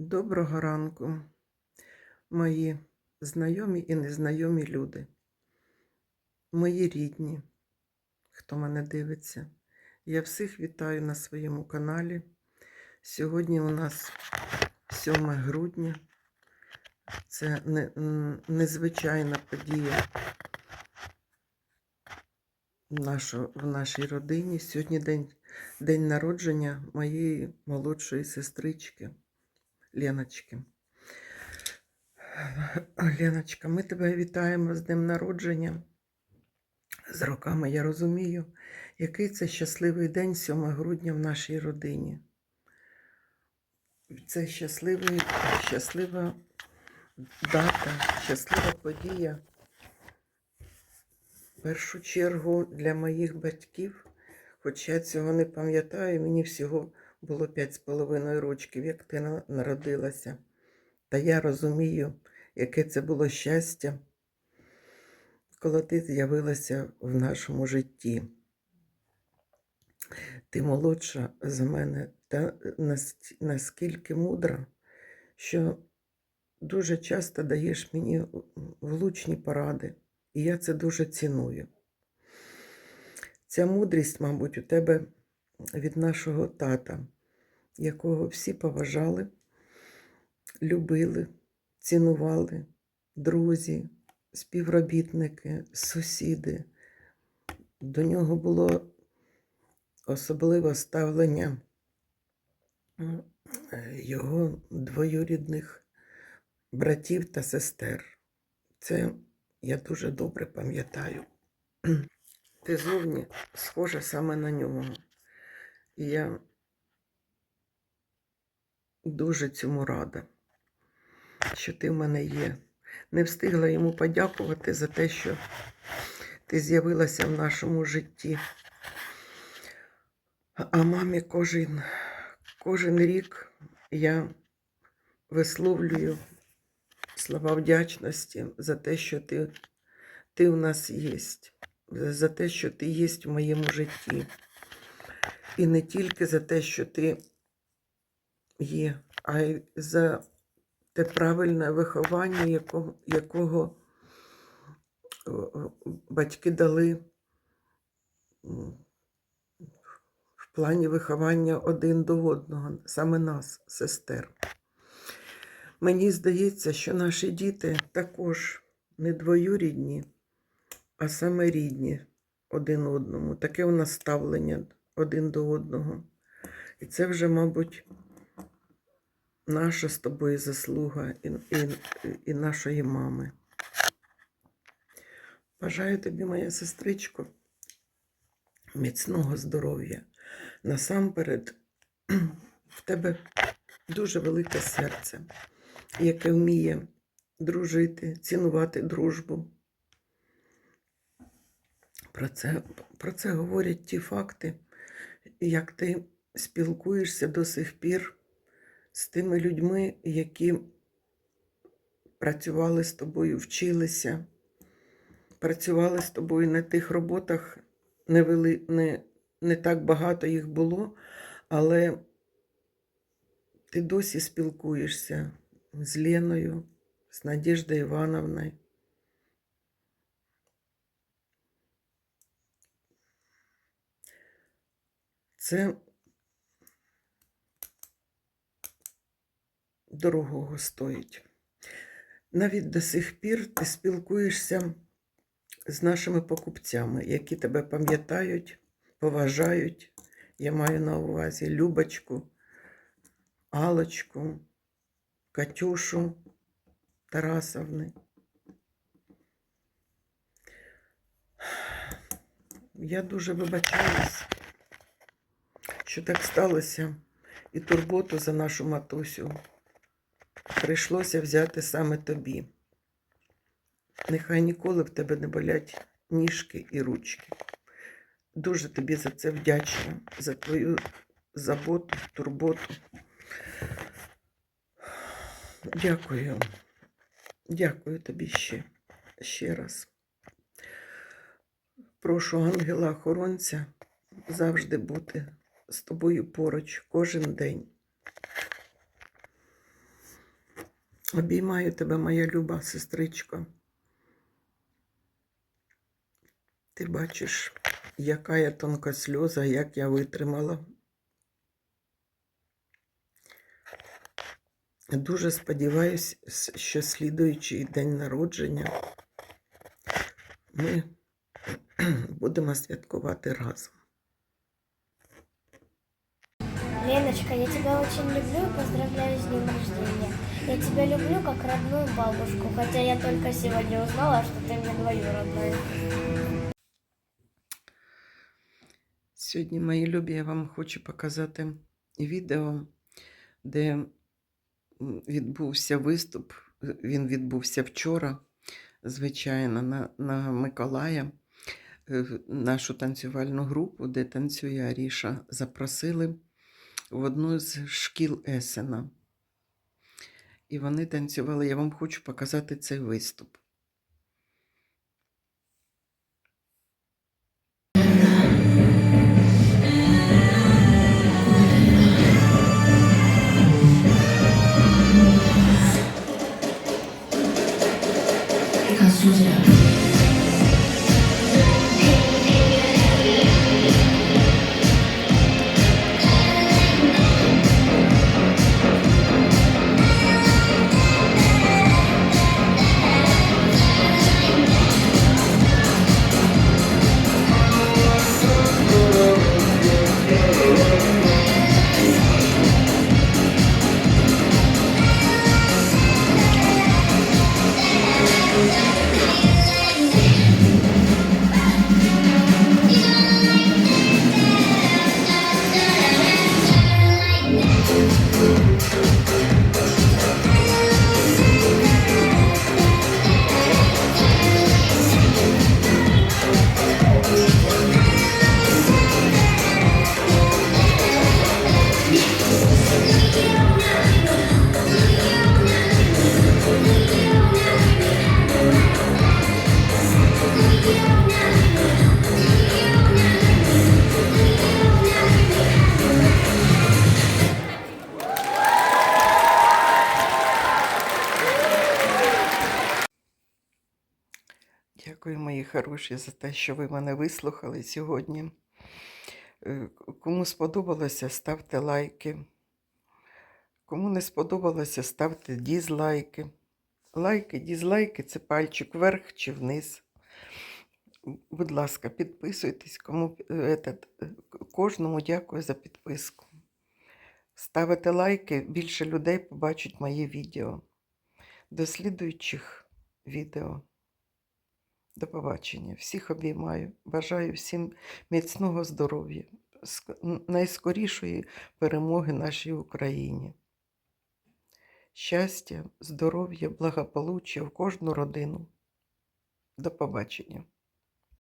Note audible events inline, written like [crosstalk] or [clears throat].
Доброго ранку, мої знайомі і незнайомі люди, мої рідні, хто мене дивиться. Я всіх вітаю на своєму каналі. Сьогодні у нас 7 грудня. Це не, незвичайна подія нашо- в нашій родині. Сьогодні день, день народження моєї молодшої сестрички. Леночки. Леночка, ми тебе вітаємо з днем народження. З роками я розумію, який це щасливий день 7 грудня в нашій родині. Це щасливий, щаслива дата, щаслива подія. В першу чергу для моїх батьків, хоча я цього не пам'ятаю, мені всього було п'ять з половиною рочків, як ти народилася. Та я розумію, яке це було щастя, коли ти з'явилася в нашому житті. Ти молодша за мене та наскільки мудра, що дуже часто даєш мені влучні поради, і я це дуже ціную. Ця мудрість, мабуть, у тебе від нашого тата, якого всі поважали, любили, цінували, друзі, співробітники, сусіди. До нього було особливе ставлення його двоюрідних братів та сестер. Це я дуже добре пам'ятаю. [clears throat] Ти зовні схожа саме на нього. І я дуже цьому рада, що ти в мене є. Не встигла йому подякувати за те, що ти з'явилася в нашому житті. А мамі кожен, кожен рік я висловлюю слова вдячності за те, що ти, ти в нас є, за те, що ти є в моєму житті. І не тільки за те, що ти є, а й за те правильне виховання, якого, якого батьки дали в плані виховання один до одного, саме нас, сестер. Мені здається, що наші діти також не двоюрідні, а саме рідні один одному. Таке у нас ставлення один до одного. І це вже, мабуть, наша з тобою заслуга і, і, і нашої мами. Бажаю тобі, моя сестричко, міцного здоров'я. Насамперед, [clears throat] в тебе дуже велике серце, яке вміє дружити, цінувати дружбу. Про це, про це говорять ті факти, як ти спілкуєшся до сих пір з тими людьми, які працювали з тобою, вчилися, працювали з тобою на тих роботах, не, вели, не, не так багато їх було, але ти досі спілкуєшся з Леною, з Надіждою Івановною. Це дорогого стоїть. Навіть до сих пір ти спілкуєшся з нашими покупцями, які тебе пам'ятають, поважають. Я маю на увазі Любочку, Алочку, Катюшу Тарасовни. Я дуже вибачаюсь, що так сталося, і турботу за нашу матусю прийшлося взяти саме тобі. Нехай ніколи в тебе не болять ніжки і ручки. Дуже тобі за це вдячна, за твою заботу, турботу. Дякую. Дякую тобі ще, ще раз. Прошу ангела-охоронця завжди бути з тобою поруч кожен день. Обіймаю тебе, моя люба сестричко. Ти бачиш, яка я тонка сльоза, як я витримала. Дуже сподіваюся, що слідуючий день народження ми [clears throat] будемо святкувати разом. Леночка, я тебя очень люблю и поздравляю с днем рождения. Я тебя люблю как родную бабушку, хотя я только сегодня узнала, что ты мне двоюродная. Сьогодні, мої любі, я вам хочу показати відео, де відбувся виступ. Він відбувся вчора, звичайно, на, на Миколая, е, нашу танцювальну групу, де танцює Аріша, запросили в одну з шкіл Есена. І вони танцювали. Я вам хочу показати цей виступ. Дякую, мої хороші, за те, що ви мене вислухали сьогодні. Е, Кому сподобалося, ставте лайки. Кому не сподобалося, ставте дізлайки. Лайки, дізлайки це пальчик вверх чи вниз. Будь ласка, підписуйтесь. Кому е, этот, е, кожному дякую за підписку. Ставите лайки, більше людей побачать мої відео. До слідуючих відео. До побачення. Всіх обіймаю. Бажаю всім міцного здоров'я, найскорішої перемоги нашій Україні. Щастя, здоров'я, благополуччя в кожну родину. До побачення.